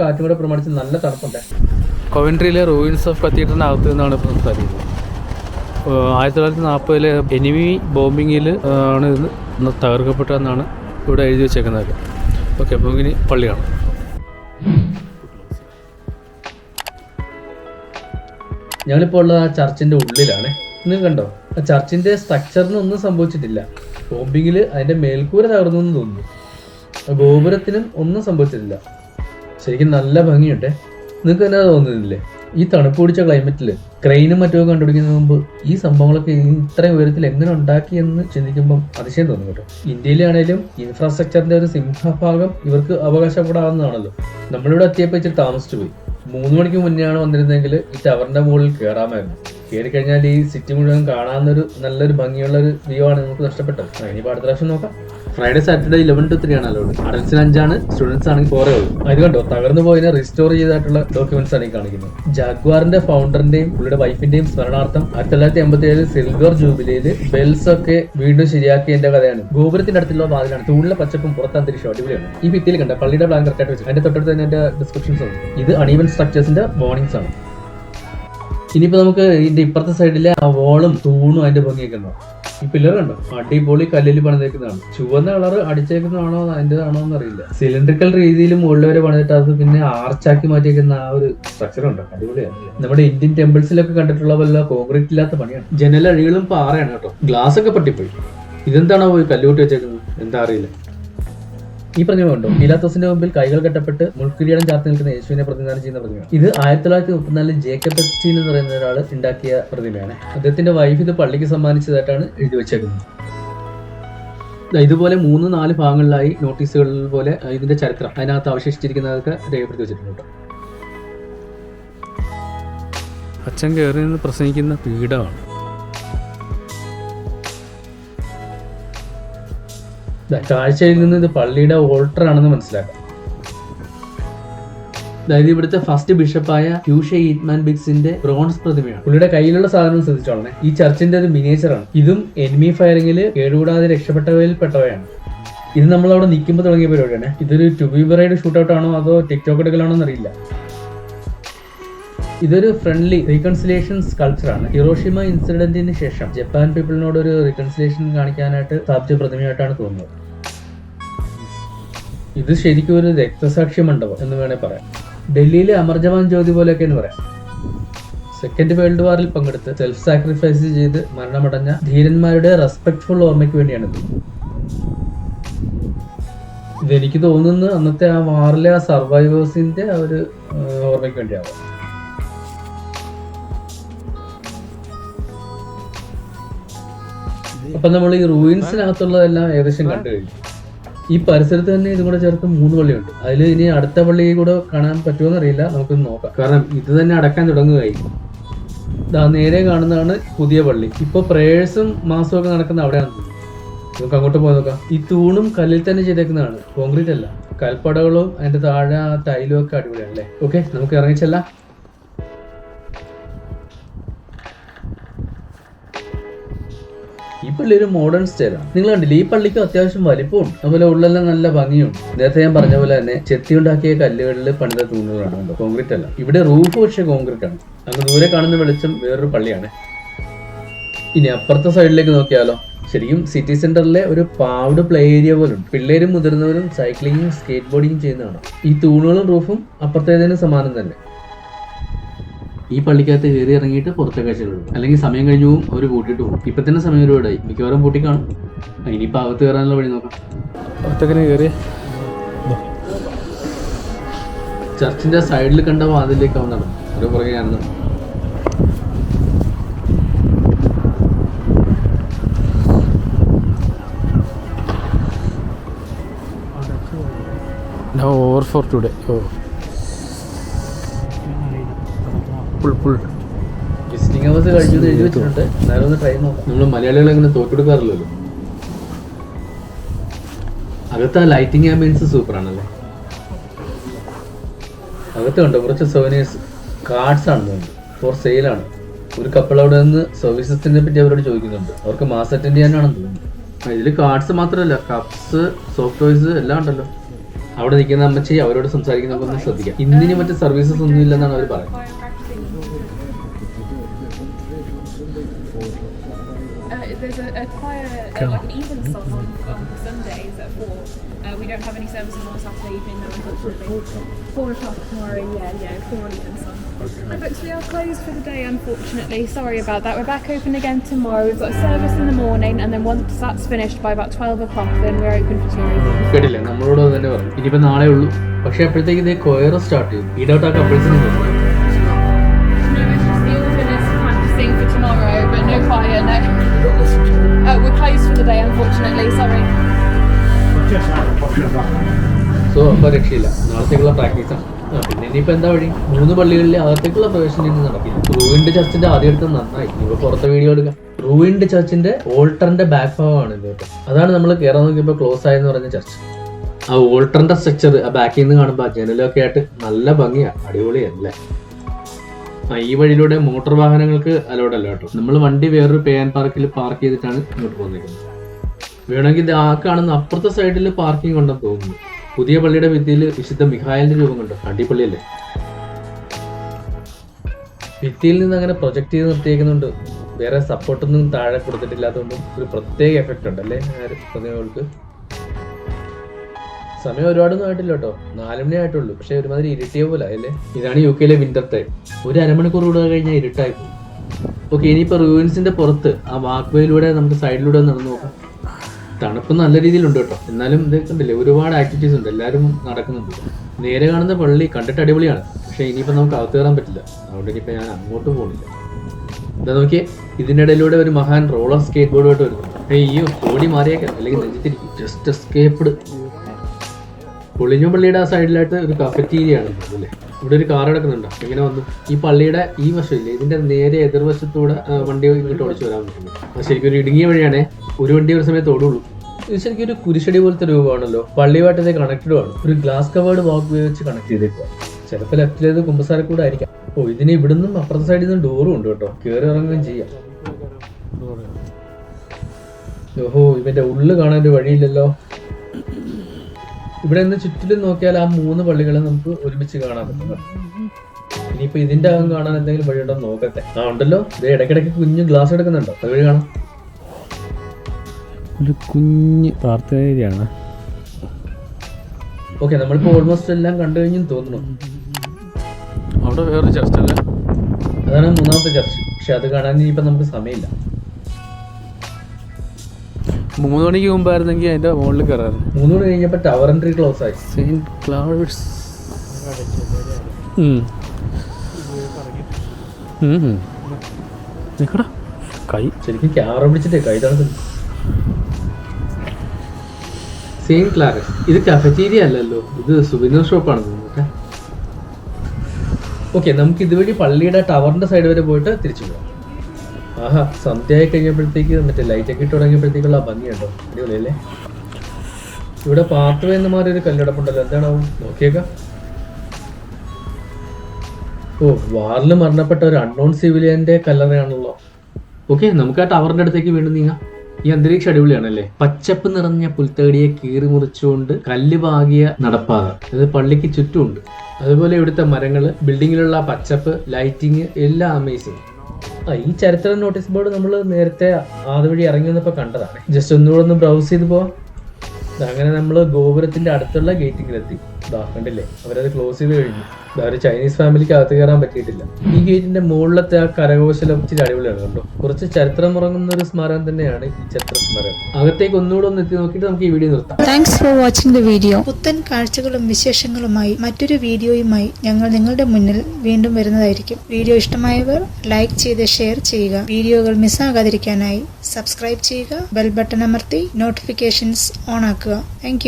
കാറ്റും കൂടെ പ്രമാണിച്ച് നല്ല തണുപ്പുണ്ട്. കൊവൻട്രിയിലെ റൂയിൻസ് ഓഫ് കത്തീഡ്രലിനകത്ത് നിന്നാണ് ഇപ്പോൾ സംസാരിക്കുന്നത്. ആയിരത്തി തൊള്ളായിരത്തി നാൽപ്പതിലെ എനിമി ബോംബിങ്ങിൽ ആണ് ഇത് തകർക്കപ്പെട്ടതെന്നാണ് ഇവിടെ എഴുതി വെച്ചേക്കുന്നത്. ഓക്കെ അപ്പോൾ ഇനി പള്ളിയാണ് ഞങ്ങളിപ്പോൾ ഉള്ളത് ആ ചർച്ചിന്റെ ഉള്ളിലാണ്. നിങ്ങൾ കണ്ടോ? ആ ചർച്ചിന്റെ സ്ട്രക്ചറിന് ഒന്നും സംഭവിച്ചിട്ടില്ല. ബോംബിങ്ങിൽ അതിന്റെ മേൽക്കൂര തകർന്നു എന്ന് തോന്നുന്നു. ഗോപുരത്തിനും ഒന്നും സംഭവിച്ചിട്ടില്ല. ശരിക്കും നല്ല ഭംഗിയുണ്ട്. നിങ്ങൾക്ക് എന്നാ തോന്നുന്നില്ലേ? ഈ തണുപ്പ് പിടിച്ച ക്ലൈമറ്റിൽ ക്രെയിനും മറ്റുമൊക്കെ കണ്ടുപിടിക്കുന്നതിന് മുമ്പ് ഈ സംഭവങ്ങളൊക്കെ ഇത്രയും ഉയരത്തിൽ എങ്ങനെ ഉണ്ടാക്കി എന്ന് ചിന്തിക്കുമ്പം അതിശയം തോന്നും കേട്ടോ. ഇന്ത്യയിലാണേലും ഇൻഫ്രാസ്ട്രക്ചറിന്റെ ഒരു സിംഹഭാഗം ഇവർക്ക് അവകാശപ്പെടാവുന്നതാണല്ലോ. നമ്മളിവിടെ എത്തിയപ്പോൾ ഇച്ചിരി താമസിച്ചു പോയി. മൂന്ന് മണിക്ക് മുന്നെയാണ് വന്നിരുന്നെങ്കിൽ ഈ ടവറിന്റെ മുകളിൽ കയറാമായിരുന്നു കയറി കഴിഞ്ഞാൽ ഈ സിറ്റി മുഴുവൻ കാണാവുന്ന ഒരു നല്ലൊരു ഭംഗിയുള്ള ഒരു വ്യൂ ആണ് നമുക്ക് നഷ്ടപ്പെട്ടത്. ഇനിയിപ്പോൾ ഇനിയിപ്പോ അടുത്ത പ്രാവശ്യം നോക്കാം. Friday Saturday eleven to three ആണ് അലോഡ് അഡൽസിന് അഞ്ചാണ് സ്റ്റുഡൻസ് ആണെങ്കിൽ ഫോറേ ഉള്ളൂ. അത് കണ്ടോ? തകർന്നു പോയതിനെ റിസ്റ്റോർ ചെയ്തിട്ടുള്ള ഡോക്യുമെന്റ്സ് ആണ് ഈ കാണിക്കുന്നത്. ജാഗ്വാറിന്റെ ഫൗണ്ടറിന്റെയും പുള്ളിയുടെ വൈഫിന്റെയും സ്മരണാർത്ഥം ആയിരത്തി തൊള്ളായിരത്തി എൺപത്തി ഏഴ് സിൽവർ ജൂബിലിയിൽ ബെൽസ് ഒക്കെ വീണ്ടും ശരിയാക്കിയതിന്റെ കഥയാണ്. ഗോപുരത്തിന്റെ അടുത്തുള്ള വാതിലാണ്. തൂണിലെ പച്ചപ്പും പുറത്ത് അന്തരീക്ഷം അടിപൊളിയാണ്. ഈ ഭിത്തിയിൽ കണ്ട? പള്ളിയുടെ പ്ലാൻ കറക്റ്റായിട്ട് വെച്ചു അതിന്റെ തൊട്ടടുത്ത് തന്നെ ഡിസ്ക്രിപ്ഷൻസ് ഉണ്ട്. ഇത് അണീവൻ സ്ട്രക്ചേഴ്സിന്റെ വാർണിംഗ്സ് ആണ്. ഇനിയിപ്പോ നമുക്ക് ഇതിന്റെ ഇപ്പുറത്തെ സൈഡിലെ ആ വോളും തൂണും അതിന്റെ ഭംഗിയൊക്കെ ഉണ്ടോ? ഈ പില്ലർ കണ്ടോ? അടിപൊളി കല്ലിൽ പണിതേക്കുന്നതാണ്. ചുവന്ന കളർ അടിച്ചേക്കുന്നതാണോ അതിന്റെതാണോ എന്നറിയില്ല. സിലിണ്ടറിക്കൽ രീതിയിൽ മുകളിൽ വരെ പണിതിട്ട് അത് പിന്നെ ആർച്ചാക്കി മാറ്റിയേക്കുന്ന ആ ഒരു സ്ട്രക്ചർ ഉണ്ടോ? അടിപൊളിയാണ്. നമ്മുടെ ഇന്ത്യൻ ടെമ്പിൾസിലൊക്കെ കണ്ടിട്ടുള്ള വല്ല കോൺക്രീറ്റ് ഇല്ലാത്ത പണിയാണ്. ജനലഴികളും പാറയാണ് കേട്ടോ. ഗ്ലാസ് ഒക്കെ പൊട്ടിപ്പോയി. ഇതെന്താണോ പോയി കല്ലുകൂട്ടി വെച്ചേക്കുന്നത്? എന്താ അറിയില്ല. ഈ പ്രതിമ ഉണ്ടോ പീലാത്തോസിന്റെ മുമ്പിൽ കൈകൾ കെട്ടപ്പെട്ട് മുൾക്കിരീടം ചാർത്തി നിൽക്കുന്ന യേശുവിനെ പ്രതിനിധാനം ചെയ്യുന്ന പ്രതിമ ഇത് ആയിരത്തി തൊള്ളായിരത്തി മുപ്പത്തിനാലിൽ ജേക്കബ് എപ്സ്റ്റീൻ എന്ന് പറയുന്ന ഒരാൾ ഉണ്ടാക്കിയ പ്രതിമയാണ്. അദ്ദേഹത്തിന്റെ വൈഫ് ഇത് പള്ളിക്ക് സമ്മാനിച്ചതായിട്ടാണ് എഴുതി വെച്ചേക്കുന്നത്. ഇതുപോലെ മൂന്ന് നാല് ഭാഗങ്ങളിലായി നോട്ടീസുകളിൽ പോലെ ഇതിന്റെ ചരിത്രം. അതിനകത്ത് അവശേഷിച്ചിരിക്കുന്നതൊക്കെ രേഖപ്പെടുത്തി വെച്ചിട്ടുണ്ട് അച്ഛൻ കയറി നിന്ന് പ്രസംഗിക്കുന്ന പീഠമാണ്. കാഴ്ചയിൽ നിന്ന് ഇത് പള്ളിയുടെ ഓൾട്ടർ ആണെന്ന് മനസ്സിലാക്കാം. അതായത് ഇവിടുത്തെ ഫസ്റ്റ് ബിഷപ്പായ ഹ്യൂഷ ഈറ്റ്മാൻ ബിക്സിന്റെ ബ്രോൺസ് പ്രതിമയാണ്. പുള്ളിയുടെ കയ്യിലുള്ള സാധനം ശ്രദ്ധിച്ചോളണേ. ഈ ചർച്ചിന്റെ ഒരു മിനേച്ചറാണ് ആണ്. ഇതും എനിമി ഫയറിംഗിൽ കേടുകൂടാതെ രക്ഷപ്പെട്ടവയിൽ പെട്ടവയാണ് ഇത് നമ്മൾ അവിടെ നിൽക്കുമ്പോൾ തുടങ്ങിയ പരിപാടിയാണ്. ഇതൊരു ട്യൂബിബറൈഡ് ഷൂട്ടൗട്ട് ആണോ അതോ ടിക്ടോക്ക് എടുക്കലാണോ എന്നറിയില്ല. ഇതൊരു ഫ്രണ്ട്ലി റീകൺസിലേഷൻ സ്കൾച്ചറാണ് ഹിറോഷിമ ഇൻസിഡന്റിന് ശേഷം ജപ്പാൻ പീപ്പിളിനോട് ഒരു റീകൺസിലേഷൻ കാണിക്കാനായിട്ട് സ്ഥാപിച്ച പ്രതിമയായിട്ടാണ് തോന്നുന്നത്. ഇത് ശരിക്കും ഒരു രക്തസാക്ഷി മണ്ഡപം എന്ന് വേണേൽ പറയാം. ഡൽഹിയിലെ അമർ ജവാൻ ജ്യോതി പോലെയൊക്കെയെന്ന് പറയാം. സെക്കൻഡ് വേൾഡ് വാറിൽ പങ്കെടുത്ത് സെൽഫ് സാക്രിഫൈസ് ചെയ്ത് മരണമടഞ്ഞ ധീരന്മാരുടെ റെസ്പെക്ട്ഫുൾ ഓർമ്മയ്ക്ക് വേണ്ടിയാണിത്. ഇതെനിക്ക് തോന്നുന്നു അന്നത്തെ ആ വാറിലെ ആ സർവൈവേഴ്സിന്റെ ആ ഒരു ഓർമ്മയ്ക്ക് വേണ്ടിയാവാം. അപ്പൊ നമ്മൾ ഈ റൂയിൻസിനകത്തുള്ളതെല്ലാം ഏകദേശം കണ്ടു കഴിഞ്ഞു. ഈ പരിസരത്ത് തന്നെ ഇതും കൂടെ ചേർത്ത് മൂന്ന് പള്ളിയുണ്ട്. അതിൽ ഇനി അടുത്ത പള്ളി കൂടെ കാണാൻ പറ്റുമോ എന്നറിയില്ല നമുക്ക് നോക്കാം. കാരണം ഇത് തന്നെ അടക്കാൻ തുടങ്ങുകയായി. ദാ നേരെ കാണുന്നതാണ് പുതിയ പള്ളി. ഇപ്പൊ പ്രേയേഴ്സും മാസവും ഒക്കെ നടക്കുന്ന അവിടെയാണ്. നമുക്ക് അങ്ങോട്ട് പോയി നോക്കാം. ഈ തൂണും കല്ലിൽ തന്നെ ചെയ്തേക്കുന്നതാണ്. കോൺക്രീറ്റ് അല്ല. കൽപ്പടകളും അതിന്റെ താഴെ ആ ടൈലും ഒക്കെ അടിപൊളിയാണ് അല്ലേ? ഓക്കെ നമുക്ക് ഇറങ്ങിച്ചെല്ലാം ഒരു മോഡേൺ സ്റ്റൈലാണ് നിങ്ങൾ കണ്ടില്ലേ ഈ പള്ളിക്ക് അത്യാവശ്യം വലിപ്പമുണ്ട് അതുപോലെ ഉള്ളെല്ലാം നല്ല ഭംഗിയുണ്ട് നേരത്തെ ഞാൻ പറഞ്ഞ പോലെ തന്നെ ചെത്തി ഉണ്ടാക്കിയ കല്ലുകളിൽ പണിത തൂണുകളാണ് കോൺക്രീറ്റ് അല്ല. ഇവിടെ റൂഫ് പക്ഷേ കോൺക്രീറ്റ് ആണ്. അങ്ങ് ദൂരെ കാണുന്ന വെളിച്ചം വേറൊരു പള്ളിയാണ്. ഇനി അപ്പുറത്തെ സൈഡിലേക്ക് നോക്കിയാലോ. ശരിക്കും സിറ്റി സെന്ററിലെ ഒരു പാവ്ഡ് പ്ലേ ഏരിയ പോലും പിള്ളേരും മുതിർന്നവരും സൈക്ലിങ്ങും സ്കേറ്റ് ബോർഡിങ്ങും ചെയ്യുന്നതാണ്. ഈ തൂണുകളും റൂഫും അപ്പുറത്തേതിന് സമാനം തന്നെ. ഈ പള്ളിക്കകത്ത് കയറി ഇറങ്ങിയിട്ട് പുറത്തെ കാഴ്ചകളുണ്ട് അല്ലെങ്കിൽ സമയം കഴിഞ്ഞു പോകും അവർ കൂട്ടിയിട്ട് പോകും ഇപ്പൊ തന്നെ സമയം ഒരുപാടായി മിക്കവാറും പൂട്ടി കാണും. ഇനിയിപ്പോൾ ഇനിയിപ്പോ അകത്ത് കയറാനുള്ള വഴി നോക്കാം. ഒറ്റക്കിനെ കയറി. ചർച്ചിന്റെ സൈഡിൽ കണ്ട വാതിലേക്ക് അവൻ നടന്നു. ഒരു പുറകെ ഞാൻ. No over for today oh. Pull pull visiting hours കഴിഞ്ഞു എഴുതി വെച്ചിട്ടുണ്ട്. എന്നാലും ഒന്ന് ട്രൈ നോക്കാം. നമ്മൾ മലയാളികൾ അങ്ങനെ തോറ്റെടുക്കാറില്ലല്ലോ അകത്ത് ആ ലൈറ്റിംഗ് ആംബിയൻസ് സൂപ്പർ ആണല്ലേ അകത്ത് ഉണ്ട് കുറച്ച് സോവനേഴ്സ് കാർഡ്സ് ആണ് തോന്നുന്നു ഫോർ സെയിലാണ് ഒരു കപ്പിൾ അവിടെ നിന്ന് സർവീസസിനെ പറ്റി അവരോട് ചോദിക്കുന്നുണ്ട്. അവർക്ക് മാസ് അറ്റൻഡ് ചെയ്യാനാണെന്ന് തോന്നുന്നു. ഇതിൽ കാർഡ്സ് മാത്രമല്ല കപ്സ് സോഫ്റ്റ് ടോയ്സ് എല്ലാം ഉണ്ടല്ലോ. അവിടെ നിൽക്കുന്ന അമ്മച്ചി അവരോട് സംസാരിക്കുന്നതൊക്കെ ഒന്ന് ശ്രദ്ധിക്കാം ഇന്നിന് മറ്റ് സർവീസസ് ഒന്നും ഇല്ലെന്നാണ് അവർ പറയുന്നത്. there's a, a choir, uh, like an even song on, on Sundays at 4. Uh, we don't have any services on Saturday evening, though, unfortunately. 4 o'clock tomorrow, yeah, yeah, 4 on even song. Uh, but we are closed for the day, unfortunately. Sorry about that. We're back open again tomorrow. We've got a service in the morning, and then once that's finished by about 12 o'clock, then we're open for tourism. കേട്ടില്ലേ നമ്മളോട് അത് തന്നെ പറഞ്ഞു ഇനിയിപ്പോ നാളെ ഉള്ളൂ പക്ഷെ അപ്പോഴത്തേക്ക് ഇതേ കൊയർ സ്റ്റാർട്ട് ചെയ്യും ഈടൗട്ട് ആ കപ്പിൾസിന് No, closed for the day, unfortunately. Sorry. So അപ്പൊ രക്ഷയില്ല. നാളത്തേക്കുള്ള പ്രാക്ടീസാണ് ആ, പിന്നെ ഇനിയിപ്പോ എന്താ വഴി? മൂന്ന് പള്ളികളിലെ അകത്തേക്കുള്ള പ്രവേശനം ഇനി നടക്കില്ല. റൂവിൻഡ് ചർച്ചിന്റെ ആദ്യം എടുത്ത് നന്നായി. ഇനിയിപ്പോ പുറത്തെ വീഡിയോ എടുക്കാം. റൂവിൻഡ് ചർച്ചിന്റെ ഓൾട്ടറിന്റെ ബാക്ക് ഭാഗമാണ് ഇത് അതാണ് നമ്മൾ കയറാൻ നോക്കിയപ്പോൾ ക്ലോസ് ആയെന്ന് പറഞ്ഞ ചർച്ച് ആ ഓൾട്ടറിന്റെ സ്ട്രക്ചർ ആ ബാക്കിൽ നിന്ന് കാണുമ്പോൾ ജനലൊക്കെ ആയിട്ട് നല്ല ഭംഗിയാണ് അടിപൊളിയല്ലേ? ആ ഈ വഴിയിലൂടെ മോട്ടോർ വാഹനങ്ങൾക്ക് അലോഡ് അല്ല കേട്ടോ. നമ്മൾ വണ്ടി വേറൊരു പേ ആൻഡ് പാർക്കിൽ പാർക്ക് ചെയ്തിട്ടാണ് ഇങ്ങോട്ട് പോകുന്നത് വേണമെങ്കിൽ ആ കാണുന്ന അപ്പുറത്തെ സൈഡിൽ പാർക്കിംഗ് ഉണ്ടെന്ന് തോന്നുന്നു പുതിയ പള്ളിയുടെ ഭിത്തിയിൽ വിശുദ്ധ മിഹായലിന്റെ രൂപം കണ്ടോ? അടിപൊളിയല്ലേ? ഭിത്തിയിൽ നിന്ന് അങ്ങനെ പ്രൊജക്ട് ചെയ്ത് നിർത്തിയേക്കുന്നുണ്ട്. വേറെ സപ്പോർട്ടൊന്നും താഴെ കൊടുത്തിട്ടില്ലാത്തതുകൊണ്ടും ഒരു പ്രത്യേക എഫക്റ്റ് ഉണ്ട് അല്ലേ പ്രതിമകൾക്ക്. സമയം ഒരുപാടൊന്നും ആയിട്ടില്ല കേട്ടോ. നാലുമണി ആയിട്ടുള്ളൂ. പക്ഷെ ഒരുമാതിരി ഇരുട്ടിയ പോലെ അല്ലേ? ഇതാണ് യു കെയിലെ വിന്റർ ടൈം ഒരു അരമണിക്കൂർ കൂടെ കഴിഞ്ഞാൽ ഇരുട്ടായി പോകും ഓക്കെ ഇനിയിപ്പോൾ റൂവിൻസിന്റെ പുറത്ത് ആ വാക്വേയിലൂടെ നമുക്ക് സൈഡിലൂടെ നടന്നു നോക്കാം. തണുപ്പ് നല്ല രീതിയിലുണ്ട് കേട്ടോ. എന്നാലും ഇത് കണ്ടില്ലേ ഒരുപാട് ആക്ടിവിറ്റീസ് ഉണ്ട്. എല്ലാവരും നടക്കുന്നുണ്ട്. നേരെ കാണുന്ന പള്ളി കണ്ടിട്ട് അടിപൊളിയാണ്. പക്ഷേ ഇനിയിപ്പോൾ നമുക്ക് അകത്ത് കയറാൻ പറ്റില്ല. അതുകൊണ്ട് ഇനിയിപ്പോൾ ഞാൻ അങ്ങോട്ട് പോകുന്നില്ല. എന്താ നോക്കിയേ ഇതിന്റെ ഇടയിലൂടെ ഒരു മഹാൻ റോളർ സ്കേറ്റ് ബോർഡുമായിട്ട് വരുന്നു. അയ്യോ ഓടി മാറിയേക്കാം. അല്ലെങ്കിൽ നെഞ്ചിത്തിരിക്കും. ജസ്റ്റ് എസ്കേപ്ഡ് പൊളിഞ്ഞു പള്ളിയുടെ ആ സൈഡിലായിട്ട് ഒരു കഫറ്റീരിയ ആണ് അല്ലേ? ഇവിടെ ഒരു കാർ കിടക്കുന്നുണ്ടോ. എങ്ങനെ വന്നു ഈ പള്ളിയുടെ ഈ വശമില്ലേ ഇതിന്റെ നേരെ എതിർവശത്തൂടെ വണ്ടി ഇങ്ങോട്ട് ഓടിച്ചു വരാൻ പറ്റുന്നു ശരിക്കും ഒരു ഇടുങ്ങിയ വഴിയാണ്. ഒരു വണ്ടി ഒരു സമയത്ത് ഓടുള്ളൂ. ഇത് ശരിക്കും ഒരു കുരിശടി പോലത്തെ രൂപമാണല്ലോ. പള്ളിയുമായിട്ട് ഇത് കണക്റ്റഡ് ആണ്. ഒരു ഗ്ലാസ് കവേർഡ് വാക്ക് ഉപയോഗിച്ച് കണക്ട് ചെയ്തേക്കുക ചിലപ്പോൾ ലെഫ്റ്റിലേത് കുമ്പസാരക്കൂടെ ആയിരിക്കാം. ഓ ഇതിന് ഇവിടുന്നും അപ്പുറത്തെ സൈഡിൽ നിന്നും ഡോറും ഉണ്ട് കേട്ടോ. കയറി ഇറങ്ങുകയും ചെയ്യാം. ഓഹോ ഇവന്റെ ഉള്ളു കാണാൻ ഒരു വഴിയില്ലല്ലോ. ഇവിടെ നിന്ന് ചുറ്റിലും നോക്കിയാൽ ആ മൂന്ന് പള്ളികളെ നമുക്ക് ഒരുമിച്ച് കാണാൻ പറ്റും ഇനിയിപ്പോ ഇതിന്റെ അകം കാണാൻ എന്തെങ്കിലും വഴിയുണ്ടോ ഉണ്ടോ നോക്കട്ടെ. ആ ഉണ്ടല്ലോ. ഇത് ഇടയ്ക്കിടയ്ക്ക് കുഞ്ഞു ഗ്ലാസ് എടുക്കുന്നുണ്ടോ? അത് വഴി കാണാം. ഒരു കുഞ്ഞ് പ്രാർത്ഥന ഏരിയയാണ്. ഓക്കെ നമ്മളിപ്പോ ഓൾമോസ്റ്റ് എല്ലാം കണ്ടു കഴിഞ്ഞു തോന്നുന്നു. അവിടെ വേറൊരു ചർച്ച അല്ലേ? അതാണ് മൂന്നാമത്തെ ചർച്ച് പക്ഷെ അത് കാണാൻ ഇനിയിപ്പോ നമുക്ക് സമയമില്ല. മൂന്ന് മണിക്ക് മുമ്പായിരുന്നെങ്കിൽ അതിന്റെ മുകളിൽ കയറായിരുന്നു. മൂന്ന് മണി കഴിഞ്ഞപ്പോ ടവർ എൻട്രി ക്ലോസ് ആയി. സെയിന്റ് ക്ലൗഡ്സ് നിക്കടാ. കൈ. ശരിക്കും ക്യാമറ പിടിച്ചിട്ടേ കൈ തണുക്കുന്നു സെയിം ക്ലാരസ് ഇത് കഫറ്റീരിയ അല്ലല്ലോ. ഇത് സുവിനർ ഷോപ്പാണ് തോന്നുന്നു ഓക്കെ നമുക്ക് ഇതുവഴി പള്ളിയുടെ ടവറിന്റെ സൈഡ് വരെ പോയിട്ട് തിരിച്ചു പോകാം. ആഹാ സന്ധ്യയായി കഴിഞ്ഞപ്പോഴത്തേക്ക് മറ്റേ ലൈറ്റ് ഒക്കെ ഇട്ട് തുടങ്ങിയപ്പോഴത്തേക്കുള്ള ആ ഭംഗിയുണ്ടോ? അടിപൊളിയല്ലേ? ഇവിടെ പാത്ര എന്ന് മാറി ഒരു കല്ലടപ്പുണ്ടല്ലോ എന്താണാവും? നോക്കിയേക്കാം. ഓ വാറിൽ മരണപ്പെട്ട ഒരു അൺനോൺ സിവിലിയന്റെ കല്ലറയാണല്ലോ. ഓക്കെ നമുക്ക് ആ ടവറിന്റെ അടുത്തേക്ക് വീണ്ടും നീങ്ങാം. ഈ അന്തരീക്ഷം അടിപൊളിയാണല്ലേ? പച്ചപ്പ് നിറഞ്ഞ പുൽത്തേടിയെ കീറി മുറിച്ചുകൊണ്ട് കല്ല് പാകിയ നടപ്പാത. അത് പള്ളിക്ക് ചുറ്റുമുണ്ട്. അതുപോലെ ഇവിടുത്തെ മരങ്ങൾ ബിൽഡിങ്ങിലുള്ള പച്ചപ്പ് ലൈറ്റിങ് എല്ലാം അമേസിങ് ഈ ചരിത്ര നോട്ടീസ് ബോർഡ് നമ്മൾ നേരത്തെ അതുവഴി ഇറങ്ങി വന്നപ്പോൾ കണ്ടതാണ്. ജസ്റ്റ് ഒന്നുകൂടെ ഒന്ന് ബ്രൗസ് ചെയ്ത് പോവാം. അങ്ങനെ നമ്മൾ ഗോപുരത്തിന്റെ അടുത്തുള്ള ഗേറ്റിങ്ങിലെത്തി ദാ കണ്ടില്ലേ? അവരത് ക്ലോസ് ചെയ്ത് കഴിഞ്ഞു. ഒരു ചൈനീസ് ഫാമിലിക്ക് അകത്ത് കയറാൻ പറ്റിയിട്ടില്ല. ഈ ഗേറ്റിന്റെ മുകളിലത്തെ ആ കരകൗശലം ഇച്ചിരി അടിപൊളിയാണ് കണ്ടോ? കുറച്ച് ചരിത്രം ഉറങ്ങുന്ന ഒരു സ്മാരകം തന്നെയാണ് ഈ ചരിത്ര സ്മാരകം. അകത്തേക്ക് ഒന്നുകൂടെ ഒന്ന് എത്തി നോക്കിയിട്ട് നമുക്ക് ഈ വീഡിയോ നിർത്താം. Thanks for watching the video പുത്തൻ കാഴ്ചകളും വിശേഷങ്ങളുമായി മറ്റൊരു വീഡിയോയുമായി ഞങ്ങൾ നിങ്ങളുടെ മുന്നിൽ വീണ്ടും വരുന്നതായിരിക്കും. വീഡിയോ ഇഷ്ടമായവർ ലൈക്ക് ചെയ്ത് ഷെയർ ചെയ്യുക. വീഡിയോകൾ മിസ്സാകാതിരിക്കാനായി സബ്സ്ക്രൈബ് ചെയ്യുക. ബെൽ ബട്ടൺ അമർത്തി നോട്ടിഫിക്കേഷൻസ് ഓൺ ആക്കുക. താങ്ക്